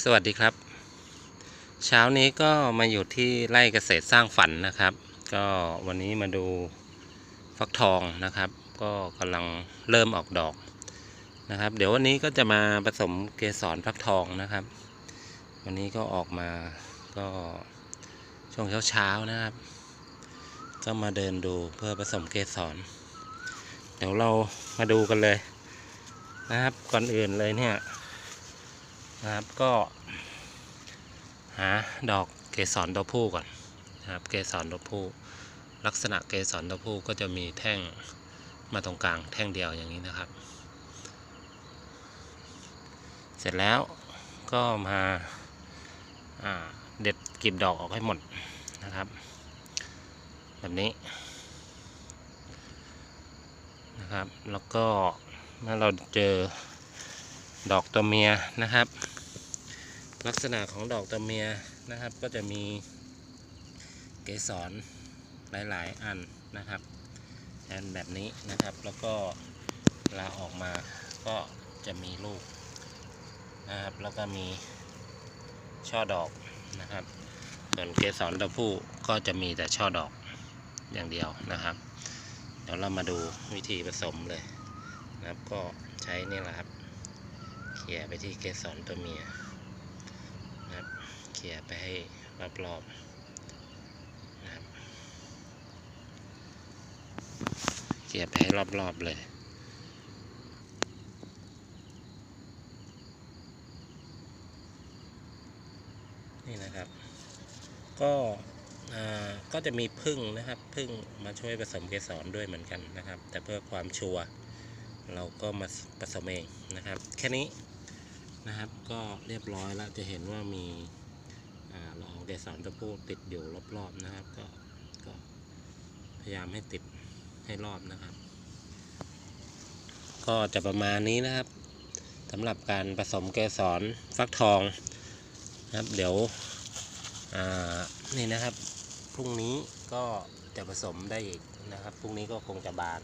สวัสดีครับ เช้านี้ก็มาอยู่ที่ไร่เกษตรสร้างฝันนะครับ ก็วันนี้มาดูฟักทองนะครับ ก็กำลังเริ่มออกดอกนะครับ เดี๋ยววันนี้ก็จะมาผสมเกสรฟักทองนะครับ วันนี้ก็ออกมาก็ช่วงเช้าๆนะครับ ก็มาเดินดูเพื่อผสมเกสรเดี๋ยวเรามาดูกันเลยนะครับก่อนอื่นเลยเนี่ย นะครับก็ หาดอกเกสรตัวผู้ก่อนนะครับเกสรตัวผู้ ลักษณะเกสรตัวผู้ก็จะมีแท่งมาตรงกลางแท่งเดียวอย่างนี้นะครับ เสร็จแล้วก็มาาเด็ดกลีบดอกออกให้หมดนะครับ แบบนี้นะครับแล้วก็เมื่อเราเจอดอกตัวเมียนะครับ ลักษณะของดอกตัวเมียนะครับ ก็จะมีเกสรหลาย ๆ อันนะครับแทนแบบนี้นะครับ แล้วก็เวลาออกมาก็จะมีลูกนะครับ แล้วก็มีช่อดอกนะครับส่วนเกสรตัวผู้ก็จะมีแต่ช่อดอกอย่างเดียวนะครับ เดี๋ยวเรามาดูวิธีผสมเลยนะครับ ก็ใช้นี่แหละครับ เขี่ยไปที่เกสรตัวเมีย เขี่ยไปให้รอบๆนะครับเขี่ยไปให้รอบๆเลยนี่นะครับ ก็ก็จะมีพึ่งนะครับพึ่งมาช่วยผสมเกสรด้วยเหมือนกันนะครับ แต่เพื่อความชัวร์เราก็มาผสมเองนะครับ แค่นี้นะครับก็เรียบร้อยแล้วจะเห็นว่ามี ละอองเกสรตัวผู้ติดอยู่รอบๆนะครับ ก็ก็พยายามให้ติดให้รอบนะครับ ก็จะประมาณนี้นะครับสำหรับการผสมเกสรฟักทองนะครับ เดี๋ยวอ่านี่นะครับพรุ่งนี้ก็จะผสมได้อีกนะครับพรุ่งนี้ก็คงจะบาน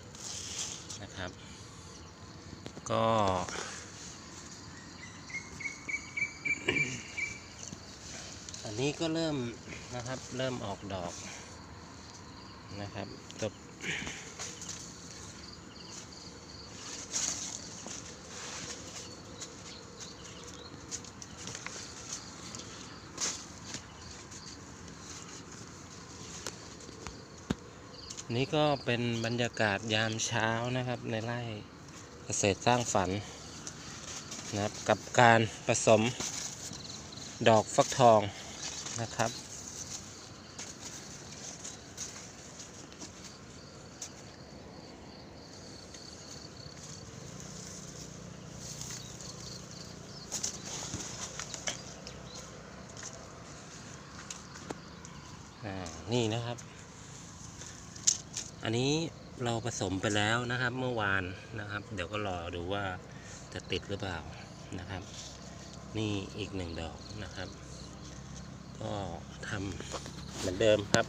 นะครับ ก็ นี้ก็เริ่มนะครับ เริ่มออกดอกนะครับจบนี่ก็เป็นบรรยากาศยามเช้านะครับในไร่เกษตรสร้างฝันนะครับกับการผสมดอกฟักทอง นะครับ นี่นะครับ อันนี้เราผสมไปแล้วนะครับเมื่อวานนะครับ เดี๋ยวก็รอดูว่าจะติดหรือเปล่านะครับ นี่อีกหนึ่งดอกนะครับ ก็ทำเหมือนเดิมครับ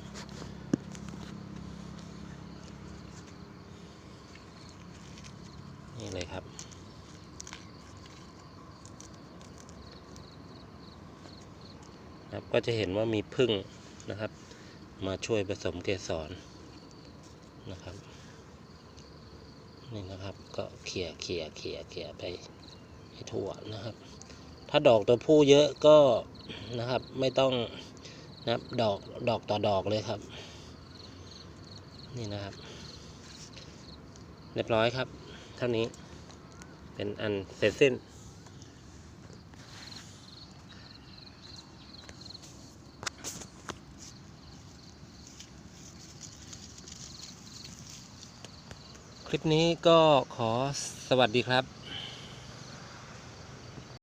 นี่เลยครับ ครับก็จะเห็นว่ามีพึ่งนะครับ มาช่วยผสมเกสรนะครับนี่นะครับก็เขี่ยเขี่ยเขี่ยเขี่ยไปให้ทั่วนะครับ ถ้าดอกตัวผู้เยอะก็ นะครับ ไม่ต้องนะับดอกดอกต่อดอกเลยครับ นี่นะครับ เรียบร้อยครับ เท่านี้เป็นอันเสร็จสิ้นคลิปนี้ก็ขอสวัสดีครับ